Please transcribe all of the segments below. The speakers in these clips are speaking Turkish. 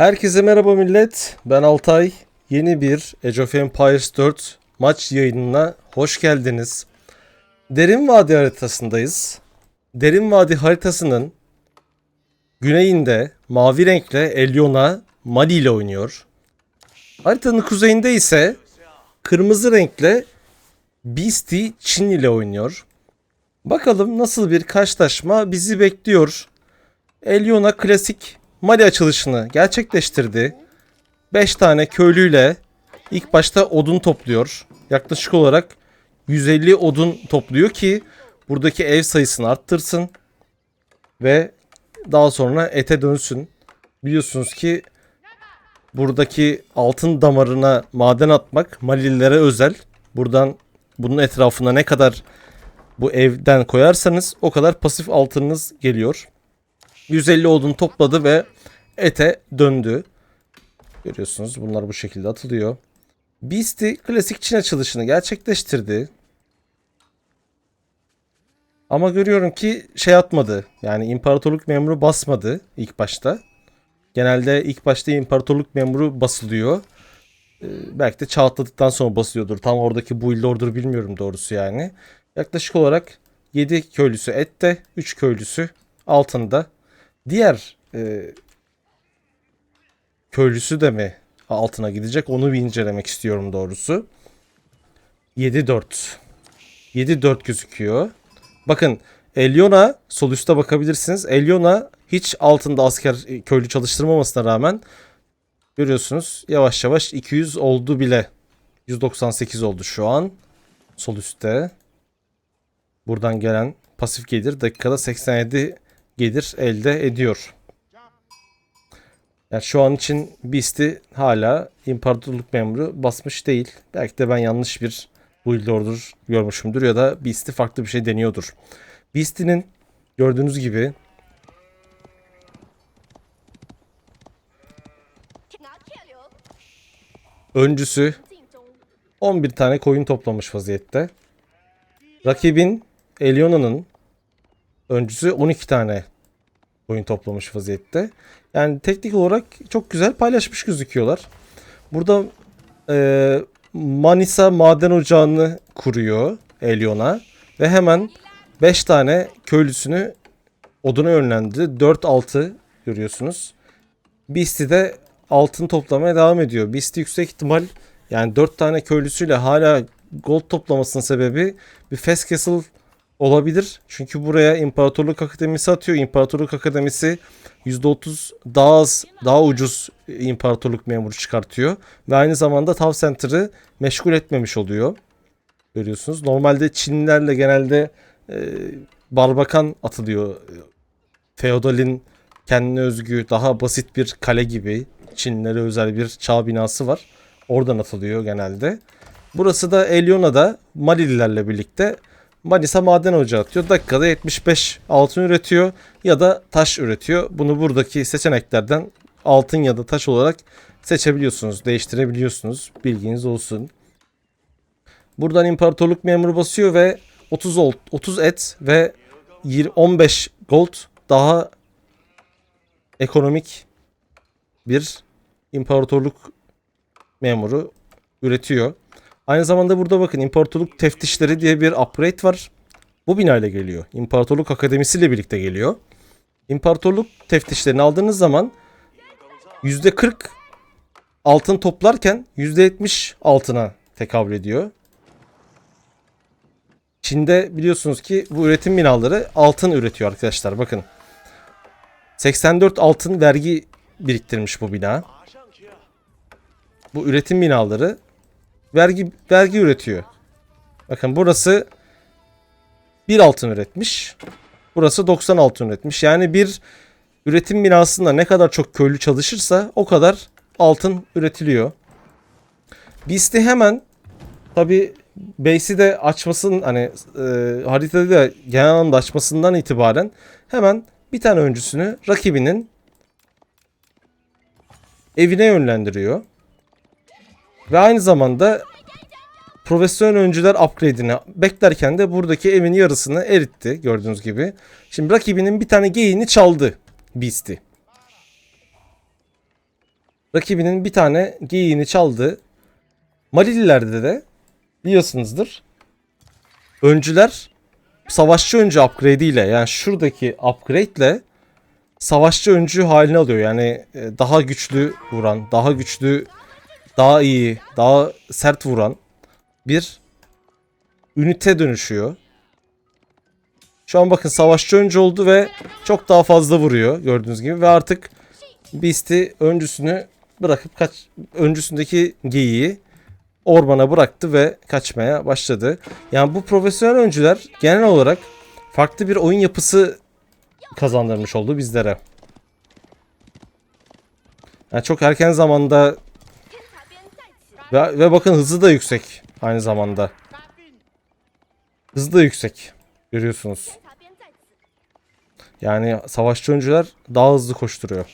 Herkese merhaba millet. Ben Altay. Yeni bir Age of Empires 4 maç yayınına hoş geldiniz. Derin Vadi haritasındayız. Derin Vadi haritasının güneyinde mavi renkle Elyona Mali ile oynuyor. Haritanın kuzeyinde ise kırmızı renkle Beastie Çin ile oynuyor. Bakalım nasıl bir karşılaşma bizi bekliyor. Elyona klasik Mali açılışını gerçekleştirdi. 5 tane köylüyle ilk başta odun topluyor. Yaklaşık olarak 150 odun topluyor ki buradaki ev sayısını arttırsın ve daha sonra ete dönsün. Biliyorsunuz ki buradaki altın damarına maden atmak Malililere özel. Buradan bunun etrafına ne kadar bu evden koyarsanız o kadar pasif altınınız geliyor. 150 odun topladı ve ete döndü. Görüyorsunuz bunlar bu şekilde atılıyor. Beastie klasik Çin açılışını gerçekleştirdi. Ama görüyorum ki şey atmadı. Yani imparatorluk memuru basmadı ilk başta. Genelde ilk başta imparatorluk memuru basılıyor. Ee, belki de çağ atladıktan sonra basılıyordur. Tam oradaki build order bilmiyorum doğrusu yani. Yaklaşık olarak 7 köylüsü ette, 3 köylüsü altında. Diğer e, köylüsü de mi altına gidecek onu bir incelemek istiyorum doğrusu. 7-4. 7-4 gözüküyor. Bakın Elyona sol üstte bakabilirsiniz. Elyona hiç altında asker e, köylü çalıştırmamasına rağmen görüyorsunuz yavaş yavaş 200 oldu bile. 198 oldu şu an. Sol üstte. Buradan gelen pasif gelir dakikada 87 gelir elde ediyor. Yani şu an için Beast'i hala imparatorluk memuru basmış değil. Belki de ben yanlış bir build order görmüşümdür ya da Beast'i farklı bir şey deniyordur. Beast'inin gördüğünüz gibi öncüsü 11 tane koyun toplamış vaziyette. Rakibin Elyona'nın öncüsü 12 tane oyun toplamış vaziyette. Yani teknik olarak çok güzel paylaşmış gözüküyorlar. Burada e, Manisa maden ocağını kuruyor Elyona ve hemen 5 tane köylüsünü oduna yönlendi. 4-6 görüyorsunuz. Beastie de altın toplamaya devam ediyor. Beastie yüksek ihtimal yani 4 tane köylüsüyle hala gold toplamasının sebebi bir Fast Castle olabilir. Çünkü buraya İmparatorluk Akademisi atıyor. İmparatorluk Akademisi %30 daha az, daha ucuz imparatorluk memuru çıkartıyor. Ve aynı zamanda Tav Center'ı meşgul etmemiş oluyor. Görüyorsunuz. Normalde Çinlilerle genelde e, barbakan atılıyor. Feodal'in kendine özgü daha basit bir kale gibi Çinlilere özel bir çağ binası var. Oradan atılıyor genelde. Burası da Elyona'da Malililerle birlikte Manisa maden ocağı atıyor. Dakikada 75 altın üretiyor ya da taş üretiyor. Bunu buradaki seçeneklerden altın ya da taş olarak seçebiliyorsunuz, değiştirebiliyorsunuz. Bilginiz olsun. Buradan imparatorluk memuru basıyor ve 30 old, 30 et ve 20, 15 gold daha ekonomik bir imparatorluk memuru üretiyor. Aynı zamanda burada bakın İmparatorluk Teftişleri diye bir upgrade var. Bu binayla geliyor. İmparatorluk Akademisi ile birlikte geliyor. İmparatorluk teftişlerini aldığınız zaman %40 altın toplarken %70 altına tekabül ediyor. Çin'de biliyorsunuz ki bu üretim binaları altın üretiyor arkadaşlar. Bakın. 84 altın vergi biriktirmiş bu bina. Bu üretim binaları vergi vergi üretiyor. Bakın burası bir altın üretmiş. Burası 90 altın üretmiş. Yani bir üretim binasında ne kadar çok köylü çalışırsa o kadar altın üretiliyor. Beast'i hemen tabi base'i de açmasının hani e, haritada da genel anlamda açmasından itibaren hemen bir tane öncüsünü rakibinin evine yönlendiriyor. Ve aynı zamanda profesyonel öncüler upgrade'ini beklerken de buradaki evin yarısını eritti gördüğünüz gibi. Şimdi rakibinin bir tane geyiğini çaldı Beast'i. rakibinin bir tane geyiğini çaldı. Malililerde de biliyorsunuzdur. Öncüler savaşçı öncü upgrade ile yani şuradaki upgrade ile savaşçı öncü haline alıyor. Yani e, daha güçlü vuran, daha güçlü, daha iyi, daha sert vuran bir ünite dönüşüyor. Şu an bakın savaşçı önce oldu ve çok daha fazla vuruyor gördüğünüz gibi ve artık Beast'i öncüsünü bırakıp kaç öncüsündeki geyiği ormana bıraktı ve kaçmaya başladı. Yani bu profesyonel öncüler genel olarak farklı bir oyun yapısı kazandırmış oldu bizlere. Yani çok erken zamanda ve, ve bakın hızı da yüksek aynı zamanda. Hızı da yüksek. Görüyorsunuz. Yani savaşçı öncüler daha hızlı koşturuyor.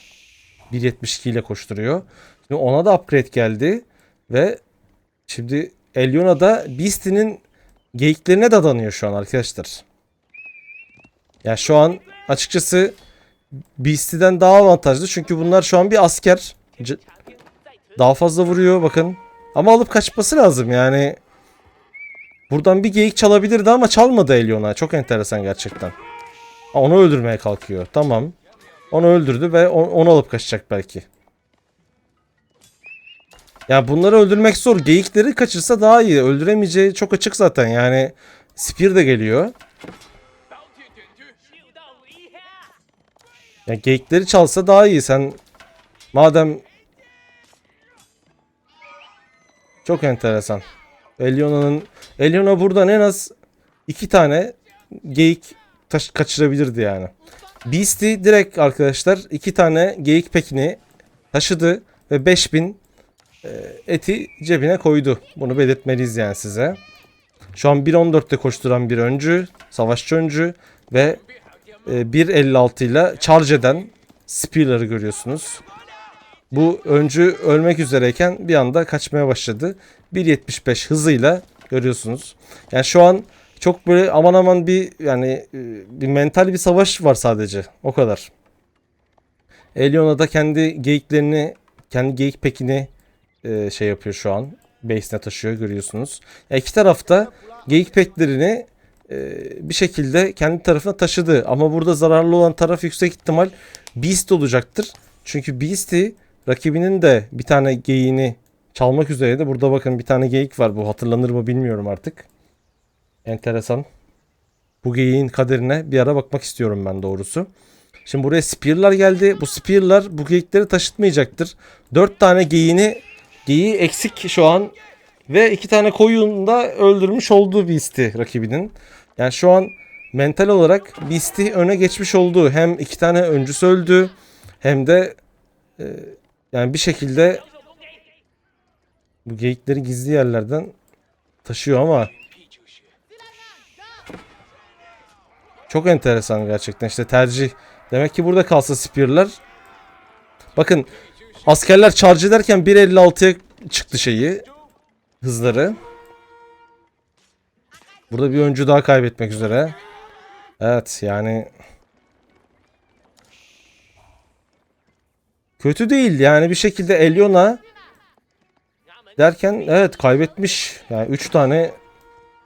1.72 ile koşturuyor. Şimdi ona da upgrade geldi. Ve şimdi Elyona da Beastie'nin geyiklerine dadanıyor şu an arkadaşlar. Ya yani şu an açıkçası Beastie'den daha avantajlı. Çünkü bunlar şu an bir asker. Daha fazla vuruyor bakın. Ama alıp kaçması lazım yani. Buradan bir geyik çalabilirdi ama çalmadı Elyona. Çok enteresan gerçekten. Ha, onu öldürmeye kalkıyor. Tamam. Onu öldürdü ve on- onu alıp kaçacak belki. Ya bunları öldürmek zor. Geyikleri kaçırsa daha iyi. Öldüremeyeceği çok açık zaten. Yani Spear de geliyor. Ya geyikleri çalsa daha iyi. Sen madem çok enteresan. Elyona'nın Elyona buradan en az iki tane geyik taş kaçırabilirdi yani. Beast'i direkt arkadaşlar iki tane geyik pekini taşıdı ve 5000 e, eti cebine koydu. Bunu belirtmeliyiz yani size. Şu an 1.14'te koşturan bir öncü, savaşçı öncü ve e, 1.56 ile charge eden Spear'ları görüyorsunuz. Bu öncü ölmek üzereyken bir anda kaçmaya başladı. 1.75 hızıyla görüyorsunuz. Yani şu an çok böyle aman aman bir yani e, bir mental bir savaş var sadece. O kadar. Elyona da kendi geyiklerini, kendi geyik pekini e, şey yapıyor şu an. Base'ine taşıyor görüyorsunuz. Ya iki tarafta geyik peklerini e, bir şekilde kendi tarafına taşıdı. Ama burada zararlı olan taraf yüksek ihtimal Beast olacaktır. Çünkü Beast'i rakibinin de bir tane geyiğini çalmak üzereydi. Burada bakın bir tane geyik var. Bu hatırlanır mı bilmiyorum artık. Enteresan. Bu geyiğin kaderine bir ara bakmak istiyorum ben doğrusu. Şimdi buraya spear'lar geldi. Bu spear'lar bu geyikleri taşıtmayacaktır. 4 tane geyiğini geyiği eksik şu an ve iki tane koyun da öldürmüş olduğu Beast'i rakibinin. Yani şu an mental olarak Beast'i öne geçmiş oldu. Hem iki tane öncüsü öldü hem de e, yani bir şekilde bu geyikleri gizli yerlerden taşıyor ama çok enteresan gerçekten işte tercih. Demek ki burada kalsa spear'lar. Bakın askerler charge ederken 1.56'ya çıktı şeyi hızları. Burada bir öncü daha kaybetmek üzere. Evet yani kötü değil yani bir şekilde Elyona derken evet kaybetmiş. Yani 3 tane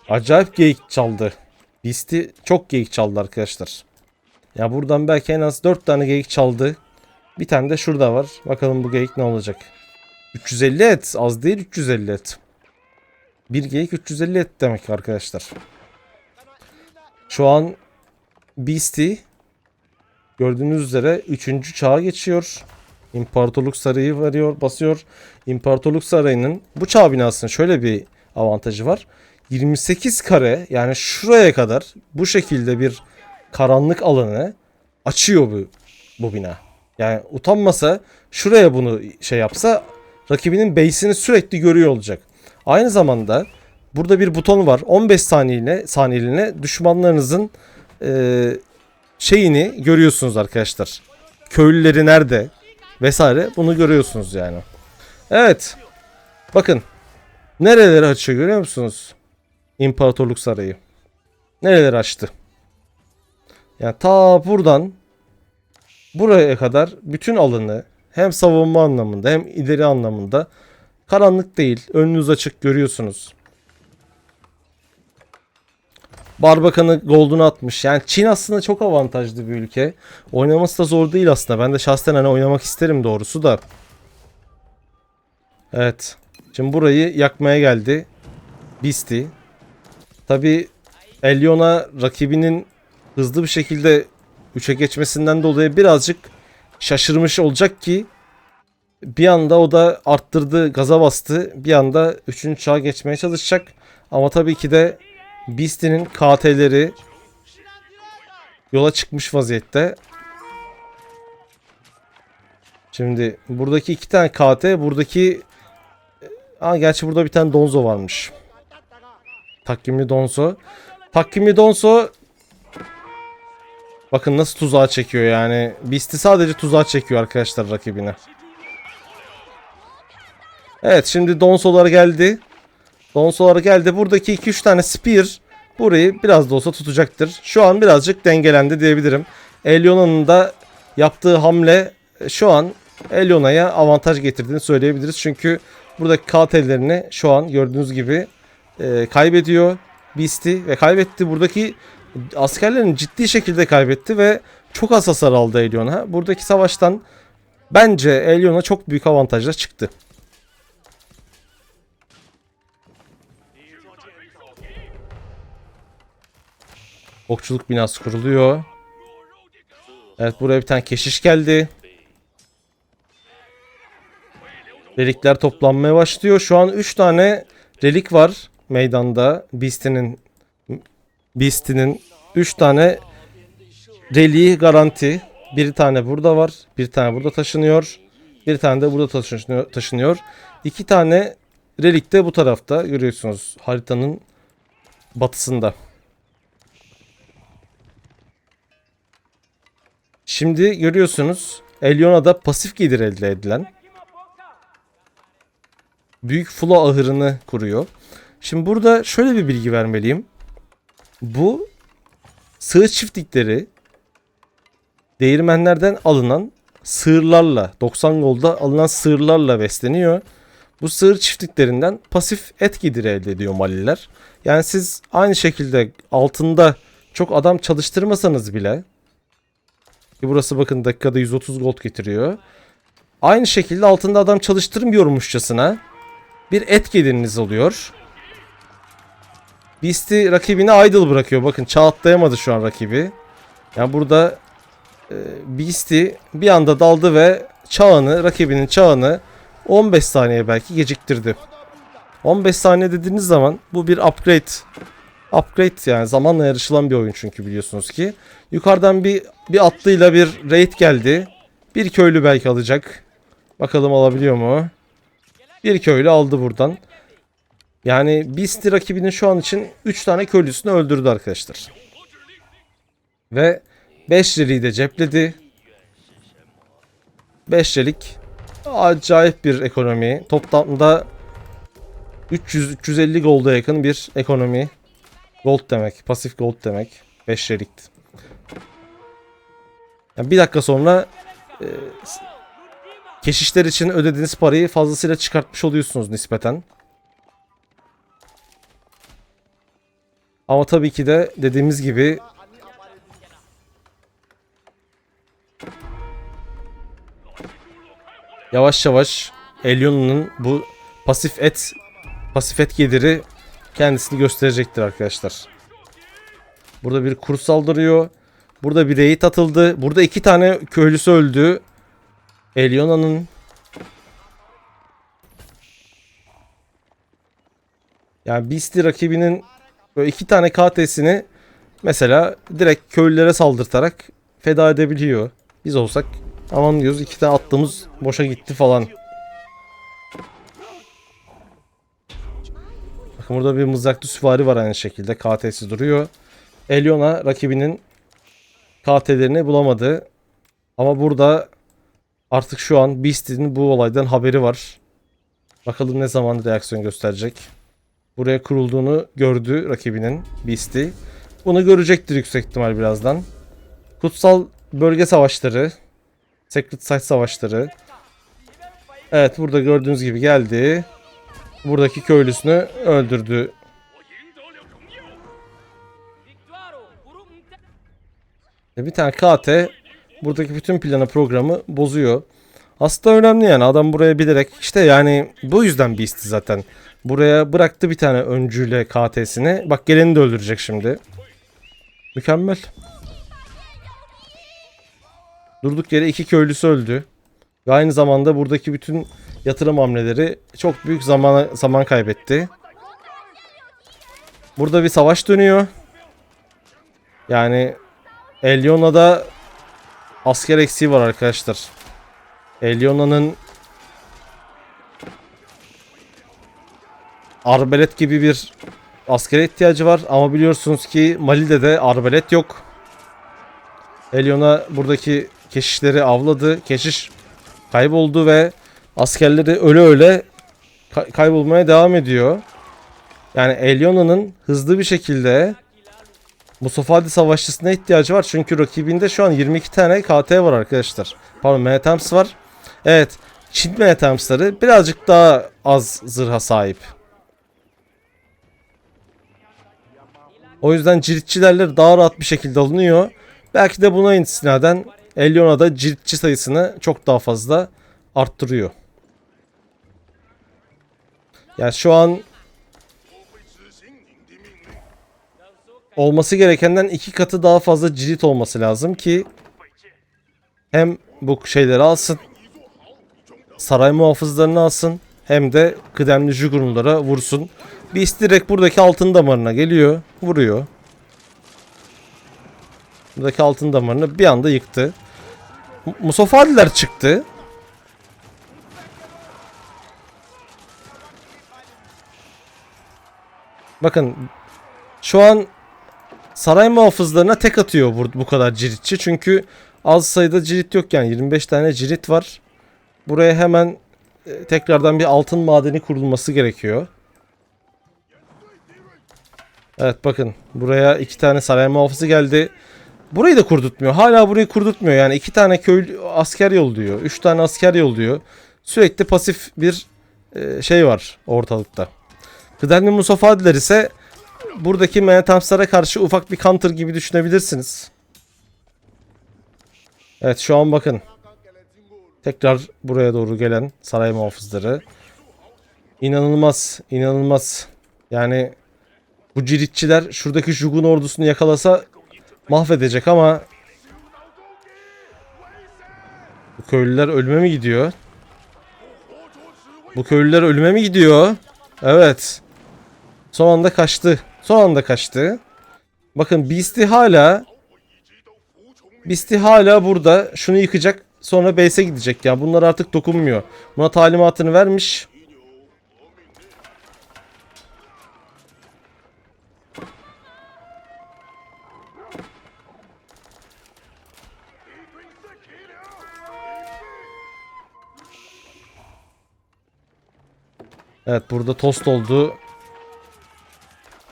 acayip geyik çaldı. Beast'i çok geyik çaldı arkadaşlar. Ya buradan belki en az 4 tane geyik çaldı. Bir tane de şurada var. Bakalım bu geyik ne olacak. 350 et. Az değil 350 et. Bir geyik 350 et demek arkadaşlar. Şu an Beast'i gördüğünüz üzere 3. çağa geçiyor. İmparatorluk Sarayı varıyor, basıyor. İmparatorluk Sarayı'nın bu çağ binasının şöyle bir avantajı var. 28 kare yani şuraya kadar bu şekilde bir karanlık alanı açıyor bu, bu bina. Yani utanmasa şuraya bunu şey yapsa rakibinin base'ini sürekli görüyor olacak. Aynı zamanda burada bir buton var. 15 saniyeliğine, saniyeliğine düşmanlarınızın eee, şeyini görüyorsunuz arkadaşlar. Köylüleri nerede vesaire bunu görüyorsunuz yani. Evet. Bakın. Nereleri açıyor görüyor musunuz? İmparatorluk Sarayı. Nereleri açtı? Yani ta buradan buraya kadar bütün alanı Hem savunma anlamında hem ileri anlamında. Karanlık değil. Önünüz açık görüyorsunuz. Barbakan'ı Golden'a atmış. Yani Çin aslında çok avantajlı bir ülke. Oynaması da zor değil aslında. Ben de şahsen hani oynamak isterim doğrusu da. Evet. Şimdi burayı yakmaya geldi. Beastie. Tabi Elyon'a rakibinin hızlı bir şekilde 3'e geçmesinden dolayı birazcık şaşırmış olacak ki bir anda o da arttırdı, gaza bastı. Bir anda 3. çağa geçmeye çalışacak. Ama tabii ki de Beastie'nin KT'leri yola çıkmış vaziyette. Şimdi buradaki iki tane KT, buradaki Aa, gerçi burada bir tane Donzo varmış. Takvimli Donzo. Takvimli Donzo Bakın nasıl tuzağa çekiyor yani. Beast'i sadece tuzağa çekiyor arkadaşlar rakibine. Evet şimdi Donso'lar geldi. Donso'lar geldi. Buradaki 2-3 tane Spear burayı biraz da olsa tutacaktır. Şu an birazcık dengelendi diyebilirim. Elyona'nın da yaptığı hamle e, şu an Elyona'ya avantaj getirdiğini söyleyebiliriz. Çünkü buradaki KT'lerini şu an gördüğünüz gibi e, kaybediyor. Beast'i ve kaybetti. Buradaki askerlerini ciddi şekilde kaybetti ve çok az hasar aldı Elyona. Buradaki savaştan bence Elyona çok büyük avantajla çıktı. Okçuluk binası kuruluyor. Evet buraya bir tane keşiş geldi. Relikler toplanmaya başlıyor. Şu an 3 tane relik var meydanda. Beast'inin Beast'inin 3 tane reliği garanti. Bir tane burada var. Bir tane burada taşınıyor. Bir tane de burada taşınıyor. İki tane relik de bu tarafta. Görüyorsunuz haritanın batısında. Şimdi görüyorsunuz Elyona'da pasif gelir elde edilen büyük flo ahırını kuruyor. Şimdi burada şöyle bir bilgi vermeliyim. Bu sığır çiftlikleri değirmenlerden alınan sığırlarla 90 golda alınan sığırlarla besleniyor. Bu sığır çiftliklerinden pasif et geliri elde ediyor Maliler. Yani siz aynı şekilde altında çok adam çalıştırmasanız bile ki burası bakın dakikada 130 gold getiriyor. Aynı şekilde altında adam çalıştırmıyormuşçasına bir et geliriniz oluyor. Beast'i rakibine idle bırakıyor. Bakın çağ atlayamadı şu an rakibi. Yani burada e, Beast'i bir anda daldı ve çağını, rakibinin çağını 15 saniye belki geciktirdi. 15 saniye dediğiniz zaman bu bir upgrade. Upgrade yani zamanla yarışılan bir oyun çünkü biliyorsunuz ki. Yukarıdan bir bir atlıyla bir raid geldi. Bir köylü belki alacak. Bakalım alabiliyor mu? Bir köylü aldı buradan. Yani Beast'i rakibinin şu an için 3 tane köylüsünü öldürdü arkadaşlar. Ve 5 lirayı de cepledi. 5 lirik acayip bir ekonomi. Toplamda 300-350 golda yakın bir ekonomi. Gold demek. Pasif gold demek. 5 lirik. Yani bir dakika sonra e, keşişler için ödediğiniz parayı fazlasıyla çıkartmış oluyorsunuz nispeten. Ama tabii ki de dediğimiz gibi yavaş yavaş Elyon'un bu pasif et pasif et geliri kendisini gösterecektir arkadaşlar. Burada bir kurs saldırıyor. Burada bir raid atıldı. Burada iki tane köylüsü öldü. Elyona'nın yani Beast'i rakibinin böyle iki tane KT'sini mesela direkt köylülere saldırtarak feda edebiliyor. Biz olsak aman diyoruz iki tane attığımız boşa gitti falan. Bakın burada bir mızraklı süvari var aynı şekilde. KT'si duruyor. Elyona rakibinin KT'lerini bulamadı. Ama burada artık şu an Beast'in bu olaydan haberi var. Bakalım ne zaman reaksiyon gösterecek. Buraya kurulduğunu gördü rakibinin Beast'i. Bunu görecektir yüksek ihtimal birazdan. Kutsal bölge savaşları, Secret Site savaşları, Evet burada gördüğünüz gibi geldi. Buradaki köylüsünü öldürdü. Bir tane KT buradaki bütün planı programı bozuyor. Aslında önemli yani adam buraya bilerek işte yani bu yüzden bir isti zaten. Buraya bıraktı bir tane öncüyle KT'sini. Bak geleni de öldürecek şimdi. Mükemmel. Durduk yere iki köylüsü öldü. Ve aynı zamanda buradaki bütün yatırım hamleleri çok büyük zaman zaman kaybetti. Burada bir savaş dönüyor. Yani Elyona'da asker eksiği var arkadaşlar. Elyona'nın arbelet gibi bir askere ihtiyacı var ama biliyorsunuz ki Mali'de de arbelet yok. Elyona buradaki keşişleri avladı. Keşiş kayboldu ve askerleri öyle öyle kay- kaybolmaya devam ediyor. Yani Elyona'nın hızlı bir şekilde Musafadi savaşçısına ihtiyacı var. Çünkü rakibinde şu an 22 tane KT var arkadaşlar. Pardon Metems var. Evet. Çin Metems'ları birazcık daha az zırha sahip. O yüzden ciritçilerle daha rahat bir şekilde alınıyor. Belki de buna istinaden Elyona'da ciritçi sayısını çok daha fazla arttırıyor. Yani şu an olması gerekenden iki katı daha fazla cirit olması lazım ki hem bu şeyleri alsın saray muhafızlarını alsın hem de kıdemli Jugurnulara vursun. Beast direkt buradaki altın damarına geliyor. Vuruyor. Buradaki altın damarını bir anda yıktı. Musafadiler çıktı. Bakın şu an saray muhafızlarına tek atıyor bu, bu kadar ciritçi. Çünkü az sayıda cirit yok yani 25 tane cirit var. Buraya hemen e, tekrardan bir altın madeni kurulması gerekiyor. Evet bakın buraya iki tane saray muhafızı geldi. Burayı da kurdurtmuyor. Hala burayı kurdurtmuyor. Yani iki tane köy asker yolluyor. Üç tane asker yolluyor. Sürekli pasif bir e, şey var ortalıkta. Kıdemli Musafadiler ise buradaki Menetamslara karşı ufak bir counter gibi düşünebilirsiniz. Evet şu an bakın. Tekrar buraya doğru gelen saray muhafızları. İnanılmaz, inanılmaz. Yani bu ciritçiler şuradaki Jugun ordusunu yakalasa mahvedecek ama bu köylüler ölüme mi gidiyor? Bu köylüler ölüme mi gidiyor? Evet. Son anda kaçtı. Son anda kaçtı. Bakın Beast'i hala Beast'i hala burada. Şunu yıkacak. Sonra base'e gidecek ya. Bunlar artık dokunmuyor. Buna talimatını vermiş. Evet burada tost oldu.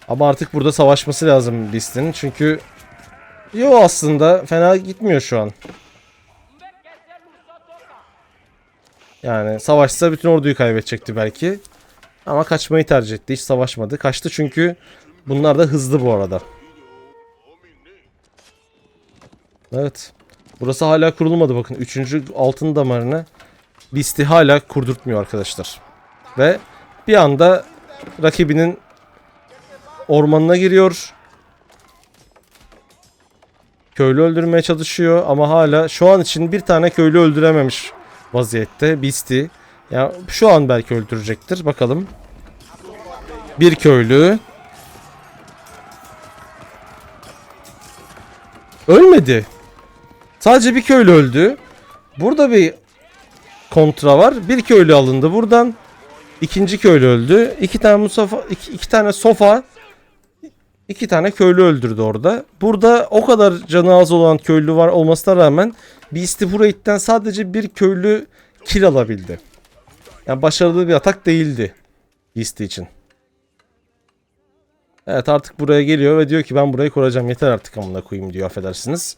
Ama artık burada savaşması lazım Beast'in. Çünkü Yo aslında fena gitmiyor şu an. Yani savaşsa bütün orduyu kaybedecekti belki. Ama kaçmayı tercih etti. Hiç savaşmadı. Kaçtı çünkü bunlar da hızlı bu arada. Evet. Burası hala kurulmadı bakın. Üçüncü altın damarını Beast'i hala kurdurtmuyor arkadaşlar. Ve bir anda rakibinin ormanına giriyor. Köylü öldürmeye çalışıyor ama hala şu an için bir tane köylü öldürememiş vaziyette Beast'i. Ya şu an belki öldürecektir. Bakalım. Bir köylü. Ölmedi. Sadece bir köylü öldü. Burada bir kontra var. Bir köylü alındı buradan. İkinci köylü öldü. İki tane Mustafa, iki, iki tane sofa, iki tane köylü öldürdü orada. Burada o kadar canı az olan köylü var olmasına rağmen Beast'i buraya itten sadece bir köylü kill alabildi. Yani başarılı bir atak değildi Beast için. Evet artık buraya geliyor ve diyor ki ben burayı kuracağım yeter artık amına koyayım diyor affedersiniz.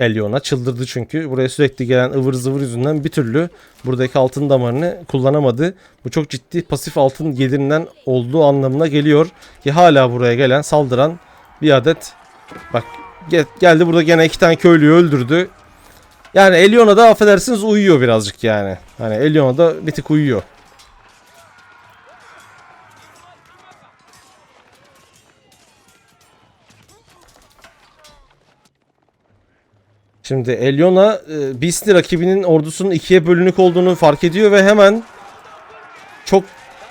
Elyona çıldırdı çünkü. Buraya sürekli gelen ıvır zıvır yüzünden bir türlü buradaki altın damarını kullanamadı. Bu çok ciddi pasif altın gelirinden olduğu anlamına geliyor. Ki hala buraya gelen saldıran bir adet bak ge- geldi burada gene iki tane köylüyü öldürdü. Yani Elyona da affedersiniz uyuyor birazcık yani. Hani Elyona da bir tık uyuyor. Şimdi Elyona e, rakibinin ordusunun ikiye bölünük olduğunu fark ediyor ve hemen çok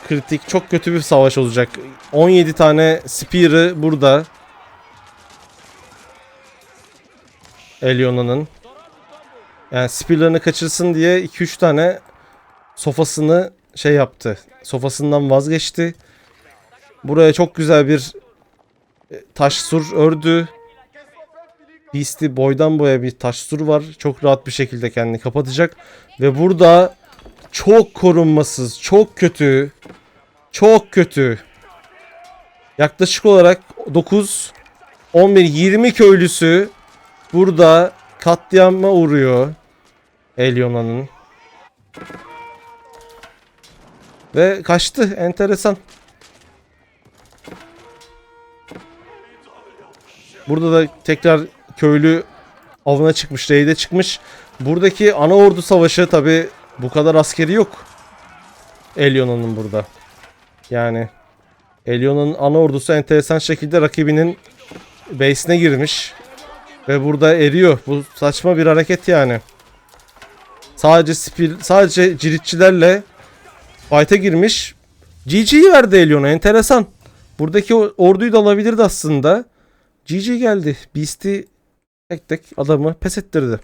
kritik, çok kötü bir savaş olacak. 17 tane Spear'ı burada. Elyona'nın. Yani Spear'larını kaçırsın diye 2-3 tane sofasını şey yaptı. Sofasından vazgeçti. Buraya çok güzel bir e, taş sur ördü. Beast'i boydan boya bir taş sur var. Çok rahat bir şekilde kendini kapatacak. Ve burada çok korunmasız, çok kötü, çok kötü. Yaklaşık olarak 9, 11, 20 köylüsü burada katliama uğruyor. Elyona'nın. Ve kaçtı. Enteresan. Burada da tekrar köylü avına çıkmış, raid'e çıkmış. Buradaki ana ordu savaşı tabi bu kadar askeri yok. Elyona'nın burada. Yani Elyona'nın ana ordusu enteresan şekilde rakibinin base'ine girmiş. Ve burada eriyor. Bu saçma bir hareket yani. Sadece spil, sadece ciritçilerle fight'e girmiş. GG'yi verdi Elyon'a enteresan. Buradaki orduyu da alabilirdi aslında. GG geldi. Beast'i tek tek adamı pes ettirdi.